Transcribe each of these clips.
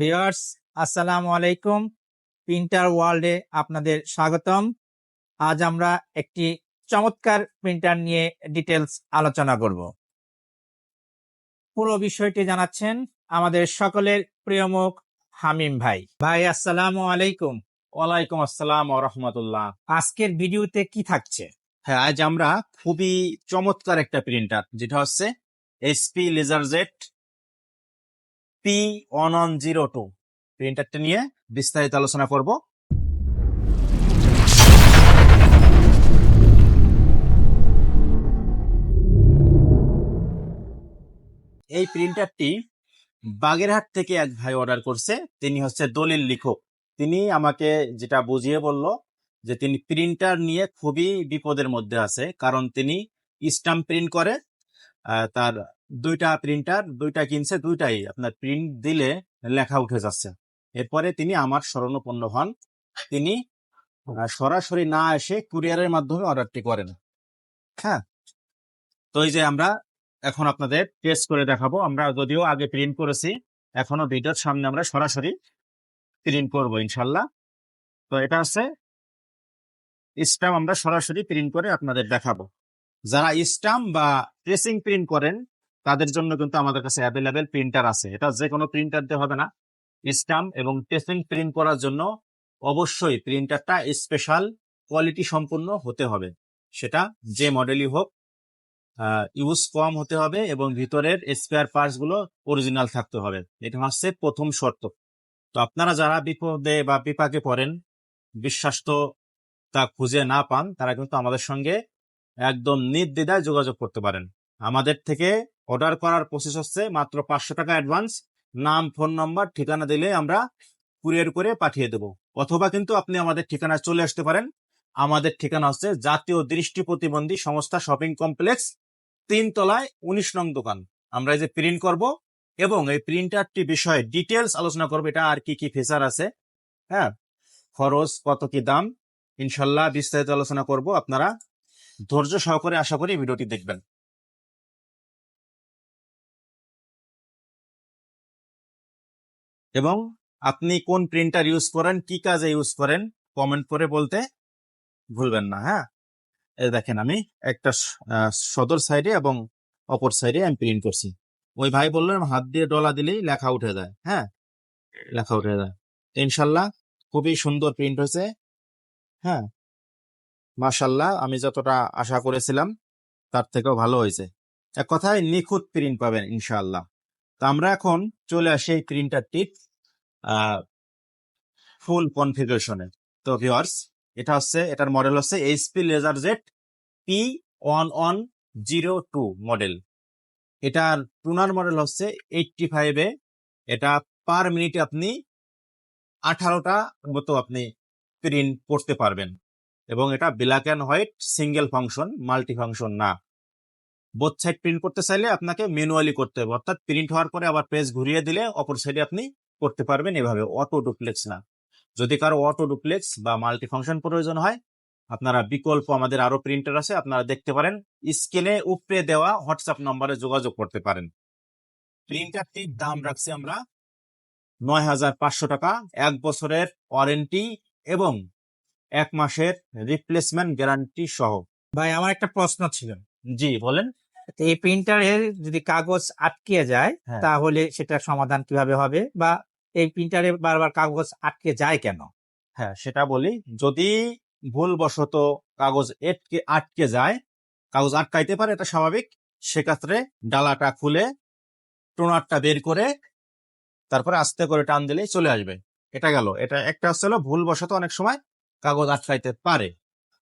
Viewers আসসালামু আলাইকুম। Printer ওয়ার্ল্ডে আপনাদের স্বাগতম। আজ আমরা একটি চমৎকার প্রিন্টার নিয়ে ডিটেলস আলোচনা করব। পুরো বিষয়টি জানাচ্ছেন আমাদের সকলের প্রিয় মুখ হামিম ভাই। ভাই আসসালামু আলাইকুম। ওয়ালাইকুম আসসালাম রহমতুল্লাহ। আজকের ভিডিওতে কি থাকছে? হ্যাঁ আজ আমরা খুবই চমৎকার একটা প্রিন্টার যেটা হচ্ছে SP laser jet P one one zero two প্রিন্টারটা নিয়ে বিস্তারিত আলোচনা করব। এই প্রিন্টারটি বাগেরহাট থেকে এক ভাই অর্ডার করছে। তিনি হচ্ছে দলিল লিখক। তিনি আমাকে যেটা বুঝিয়ে বলল যে তিনি প্রিন্টার নিয়ে খুবই বিপদের মধ্যে আছে। কারণ তিনি স্টাম্প প্রিন্ট করে তার দুইটা প্রিন্টার দুইটা কিনছে, দুইটাই আপনার প্রিন্ট দিলে লেখা উঠে যাচ্ছে। এরপরে তিনি আমার স্মরণপন্ন হন। তিনি সরাসরি না এসে কুরিয়ারের মাধ্যমে অর্ডারটি করেন। হ্যাঁ? তো এই যে আমরা এখন আপনাদের টেস্ট করে দেখাবো। আমরা যদিও আগে প্রিন্ট করেছি, এখনও ভিডিওর সামনে আমরা সরাসরি প্রিন্ট করব ইনশাল্লাহ। তো এটা হচ্ছে স্টাম্প আমরা সরাসরি প্রিন্ট করে আপনাদের দেখাবো। যারা স্টাম্প বা ট্রেসিং প্রিন্ট করেন, তাদের জন্য কিন্তু আমাদের কাছে অ্যাভেলেবেল প্রিন্টার আছে। এটা যে কোনো প্রিন্টার দিয়ে হবে না। স্টাম্প এবং ট্রেসিং প্রিন্ট করার জন্য অবশ্যই প্রিন্টারটা স্পেশাল কোয়ালিটি সম্পূর্ণ হতে হবে। সেটা যে মডেলই হোক ইউজ কম হতে হবে এবং ভিতরের স্পেয়ার পার্টসগুলো অরিজিনাল থাকতে হবে। এটা হচ্ছে প্রথম শর্ত। তো আপনারা যারা বিপদে বা বিপাকে পড়েন, বিশ্বাস্ত তা খুঁজে না পান, তারা কিন্তু আমাদের সঙ্গে একদম নির্দ্বিধায় যোগাযোগ করতে পারেন। আমাদের থেকে অর্ডার করার প্রসেস হচ্ছে মাত্র পাঁচশো টাকা অ্যাডভান্স নাম ফোন নাম্বার ঠিকানা দিলে আমরা কুরিয়ার করে পাঠিয়ে দেব। অথবা কিন্তু আপনি আমাদের ঠিকানায় চলে আসতে পারেন। আমাদের ঠিকানা হচ্ছে জাতীয় দৃষ্টি প্রতিবন্ধী সংস্থা শপিং কমপ্লেক্স তিন তলায় উনিশ নং দোকান। আমরা এই যে প্রিন্ট করব এবং এই প্রিন্টারটি বিষয়ে ডিটেলস আলোচনা করব, এটা আর কি কি ফিচার আছে। হ্যাঁ খরচ কত কি দাম? ইনশাল্লাহ বিস্তারিত আলোচনা করব। আপনারা ধৈর্য সহকারে আশা করি ভিডিওটি দেখবেন। এবং আপনি কোন প্রিন্টার ইউজ করেন, কি কাজে ইউজ করেন কমেন্ট করে বলতে ভুলবেন না হ্যাঁ? দেখেন আমি একটা সদর সাইডে এবং অপর সাইডে আমি প্রিন্ট করছি। ওই ভাই বললেন হাত দিয়ে ডলা দিলেই লেখা উঠে যায় হ্যাঁ? লেখা উঠে যায়। ইনশাল্লাহ খুবই সুন্দর প্রিন্ট হয়েছে হ্যাঁ? মাশাল্লাহ, আমি যতটা আশা করেছিলাম, তার থেকেও ভালো হয়েছে। এক কথায় নিখুঁত প্রিন্ট পাবেন, ইনশাআল্লাহ। তো আমরা এখন চলে আসি এই প্রিন্টারটির ফুল কনফিগারেশনে তো ভিওয়ার্স এটা হচ্ছে, এটার মডেল হচ্ছে HP LaserJet P one one zero two model এটার টুনার মডেল হচ্ছে এইটটি ফাইভে এটা পার মিনিটে আপনি আঠারোটা মতো আপনি প্রিন্ট করতে পারবেন। এবং এটা black and white single function multi function না। বোথ সাইড প্রিন্ট করতে চাইলে আপনাকে ম্যানুয়ালি করতে হবে। অর্থাৎ প্রিন্ট হওয়ার পরে আবার পেজ ঘুরিয়ে দিলে অপর সাইডে আপনি করতে পারবেন এভাবে। অটো ডুপ্লেক্স না। যদি কারও অটো ডুপ্লেক্স বা মাল্টি ফাংশন প্রয়োজন হয়, আপনারা বিকল্প আমাদের আরও প্রিন্টার আছে, আপনারা দেখতে পারেন। স্ক্রিনে উপরে দেওয়া হোয়াটসঅ্যাপ নম্বরে যোগাযোগ করতে পারেন। প্রিন্টারটির দাম রাখছি আমরা নয় হাজার পাঁচশো টাকা, এক বছরের ওয়ারেন্টি এবং এক মাসের রিপ্লেসমেন্ট গ্যারান্টি সহ। ভাই আমার একটা প্রশ্ন ছিল। জি বলেন। এই প্রিন্টারের যদি কাগজ আটকে যায় হ্যাঁ। তাহলে সেটার সমাধান কীভাবে হবে? বা এই প্রিন্টারে বারবার কাগজ আটকে যায় কেন? হ্যাঁ সেটা বলি। যদি ভুলবশত কাগজ এটকে আটকে যায় কাগজ আটকাইতে পারে এটা স্বাভাবিক। সেক্ষেত্রে ডালাটা খুলে টোনারটা বের করে তারপরে আস্তে করে টান দিলেই চলে আসবে। এটা গেল। এটা একটা হচ্ছে হলো ভুলবশত অনেক সময় কাগজ আটকাইতে পারে।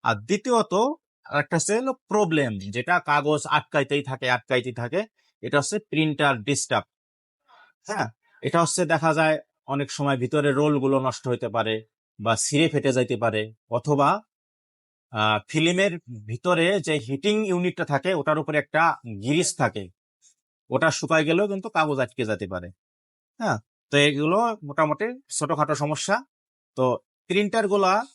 আর দ্বিতীয়ত একটা হচ্ছে হলো প্রবলেম যেটা কাগজ আটকাইতেই থাকে আটকাইতেই থাকে এটা হচ্ছে প্রিন্টার ডিস্টার্ব হ্যাঁ এটা হচ্ছে দেখা যায় অনেক সময় ভিতরে রোলগুলো নষ্ট হতে পারে বা ছিঁড়ে ফেটে যাইতে পারে অথবা ফিল্মের ভিতরে যে হিটিং ইউনিটটা থাকে ওটার উপরে একটা গিরিস থাকে। ওটা শুকায় গেলেও কিন্তু কাগজ আটকে যেতে পারে। হ্যাঁ তো এগুলো মোটামুটি ছোটখাটো সমস্যা। তো প্রিন্টারগুলা আহ,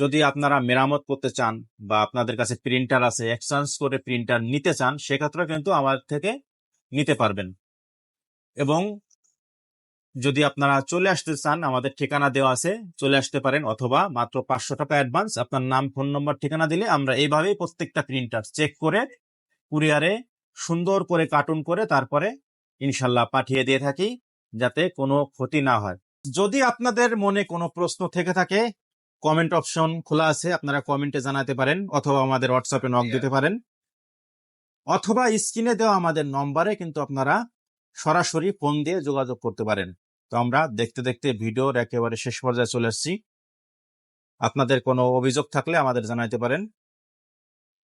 যদি আপনারা মেরামত করতে চান বা আপনাদের কাছে প্রিন্টার আছে এক্সচেঞ্জ করে প্রিন্টার নিতে চান সেক্ষেত্রে কিন্তু আমার থেকে নিতে পারবেন। এবং যদি আপনারা চলে আসতে চান, আমাদের ঠিকানা দেওয়া আছে, চলে আসতে পারেন অথবা মাত্র পাঁচশো টাকা অ্যাডভান্স আপনার নাম ফোন নম্বর ঠিকানা দিলে আমরা এইভাবেই প্রত্যেকটা প্রিন্টার চেক করে কুরিয়ারে সুন্দর করে কার্টুন করে তারপরে ইনশাল্লাহ পাঠিয়ে দিয়ে থাকি, যাতে কোনো ক্ষতি না হয়। যদি আপনাদের মনে কোনো প্রশ্ন থেকে থাকে কমেন্ট অপশন খোলা আছে আপনারা কমেন্টে জানাতে পারেন অথবা আমাদের হোয়াটসঅ্যাপে নক দিতে পারেন। অথবা স্ক্রিনে দেওয়া আমাদের নম্বরে কিন্তু আপনারা সরাসরি ফোন দিয়ে যোগাযোগ করতে পারেন। তো আমরা দেখতে দেখতে ভিডিওর একেবারে শেষ পর্যায়ে চলে এসেছি আপনাদের কোনো অভিযোগ থাকলে আমাদের জানাইতে পারেন।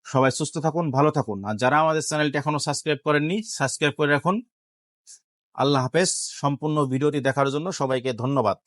সবাই সুস্থ থাকুন ভালো থাকুন। আর যারা আমাদের চ্যানেলটি এখনও সাবস্ক্রাইব করেননি সাবস্ক্রাইব করে রাখুন। আল্লাহ হাফেজ। সম্পূর্ণ ভিডিওটি দেখার জন্য সবাইকে ধন্যবাদ।